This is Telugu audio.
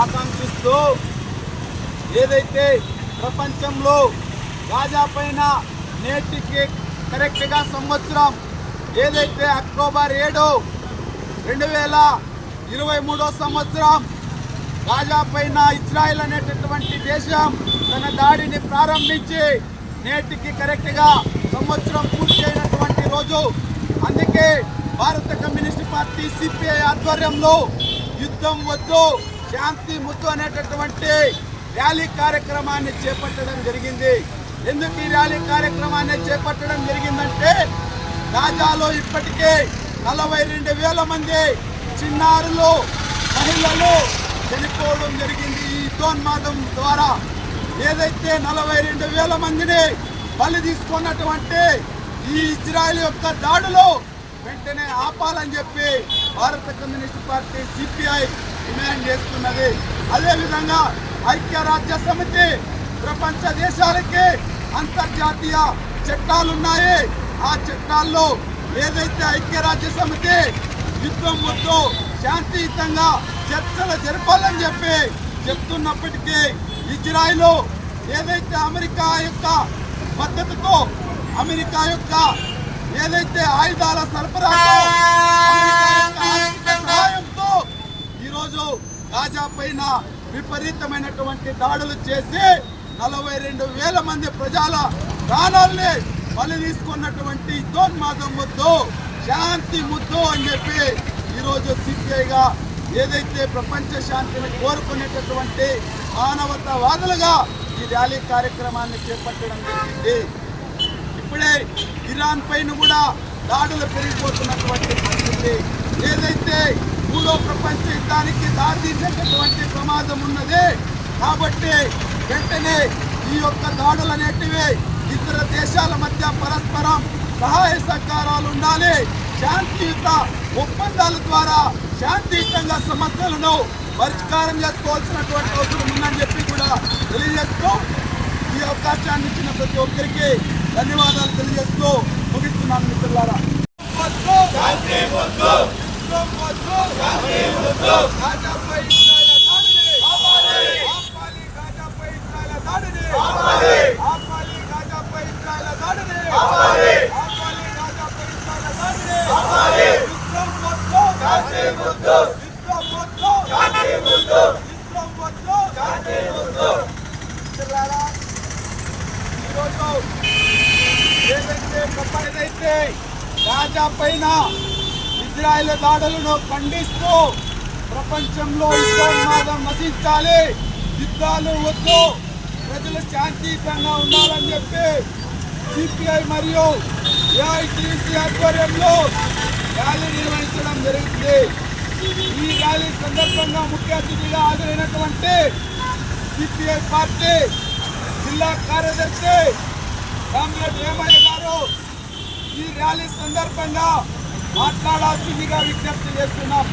ఆకాంక్షిస్తూ ఏదైతే ప్రపంచంలో గాజా పైన నేటికి కరెక్ట్గా సంవత్సరం ఏదైతే అక్టోబర్ ఏడు రెండు వేల ఇరవై మూడో సంవత్సరం గాజా పైన ఇజ్రాయెల్ అనేటటువంటి దేశం తన దాడిని ప్రారంభించి నేటికి కరెక్ట్గా సంవత్సరం పూర్తి అయినటువంటి రోజు. అందుకే భారత కమ్యూనిస్ట్ పార్టీ సిపిఐ ఆధ్వర్యంలో యుద్ధం వద్దు. శాంతి ముద్దు అనేటటువంటి ర్యాలీ కార్యక్రమాన్ని చేపట్టడం జరిగింది. ఎందుకు ఈ ర్యాలీ కార్యక్రమాన్ని చేపట్టడం జరిగిందంటే గాజాలో ఇప్పటికే నలభై రెండు వేల మంది చిన్నారులు మహిళలు చనిపోవడం జరిగింది ఈ తోన్మాదం ద్వారా. ఏదైతే నలభై రెండు వేల మందిని బలి తీసుకున్నటువంటి ఈ ఇజ్రాయెల్ యొక్క దాడులు వెంటనే ఆపాలని చెప్పి భారత కమ్యూనిస్ట్ పార్టీ సిపిఐ డిమాండ్ చేస్తున్నది. అదేవిధంగా ఐక్యరాజ్య సమితి ప్రపంచ దేశాలకి అంతర్జాతీయ చట్టాలున్నాయి. ఆ చట్టాల్లో ఏదైతే ఐక్యరాజ్య సమితి యుద్ధం వద్దు శాంతియుతంగా చర్చలు జరపాలని చెప్పి చెప్తున్నప్పటికీ ఇజ్రాయిల్ ఏదైతే అమెరికా యొక్క మద్దతుతో అమెరికా యొక్క ఏదైతే ఆయుధాల సరఫరాతో అమెరికా యొక్క ఆర్థిక సహాయంతో ఈరోజు గాజా పైన విపరీతమైనటువంటి దాడులు చేసి నలభై రెండు వేల మంది ప్రజల ప్రాణాలని బలి తీసుకున్నటువంటి దోన్మాదం ముద్దు శాంతి ముద్దు అని చెప్పి ఈరోజు సిపిఐగా ఏదైతే ప్రపంచ శాంతిని కోరుకునేటటువంటి మానవతావాదులుగా ఈ ర్యాలీ కార్యక్రమాన్ని చేపట్టడం జరిగింది. ఇప్పుడే ఇరాన్ పైన కూడా దాడులు పెరిగిపోతున్నటువంటి పరిస్థితి ఏదైతే మూడో ప్రపంచ యుద్ధానికి దారితీసేటటువంటి ప్రమాదం ఉన్నది. కాబట్టి వెంటనే ఈ యొక్క దాడులు అనేటివి ఇతర దేశాల మధ్య పరస్పరం సహాయ సహకారాలు ఉండాలి. శాంతియుత ఒప్పందాల ద్వారా శాంతియుతంగా సమస్యలను పరిష్కారం చేసుకోవాల్సినటువంటి అవసరం ఉందని చెప్పి కూడా తెలియజేస్తూ ఈ అవకాశాన్ని ఇచ్చిన ప్రతి ఒక్కరికి ధన్యవాదాలు తెలియజేస్తూ ముగిస్తున్నాను మిత్రులారా గాజాపై ఇస్రాయేల్ దాడిని ఆపాలి గాజాపై ఇస్రాయేల్ దాడిని ఆపాలి గాజాపై ఇస్రాయేల్ దాడిని ఆపాలి గాజాపై ఇస్రాయేల్ దాడిని యుద్ధం వద్దు యుద్ధం వద్దు యుద్ధం వద్దు మిత్రులారా, ఈరోజు ఏదైతే ప్రపంచ- పైన ఇజ్రాయెల్ దాడులను ఖండిస్తూ ప్రపంచంలో యుద్ధోన్మాదం నశించాలి యుద్ధాలు వద్దు. ప్రజలు శాంతియుతంగా ఉండాలని చెప్పి సిపిఐ మరియు ఏఐటిసి ఆధ్వర్యంలో ర్యాలీ నిర్వహించడం జరిగింది. ఈ ర్యాలీ సందర్భంగా ముఖ్య అతిథిగా హాజరైనటువంటి సిపిఐ పార్టీ జిల్లా కార్యదర్శి కామ్రేడ్ వేమయ్య గారు ఈ ర్యాలీ సందర్భంగా మాట్లాడాల్సిందిగా విజ్ఞప్తి చేస్తున్నాం.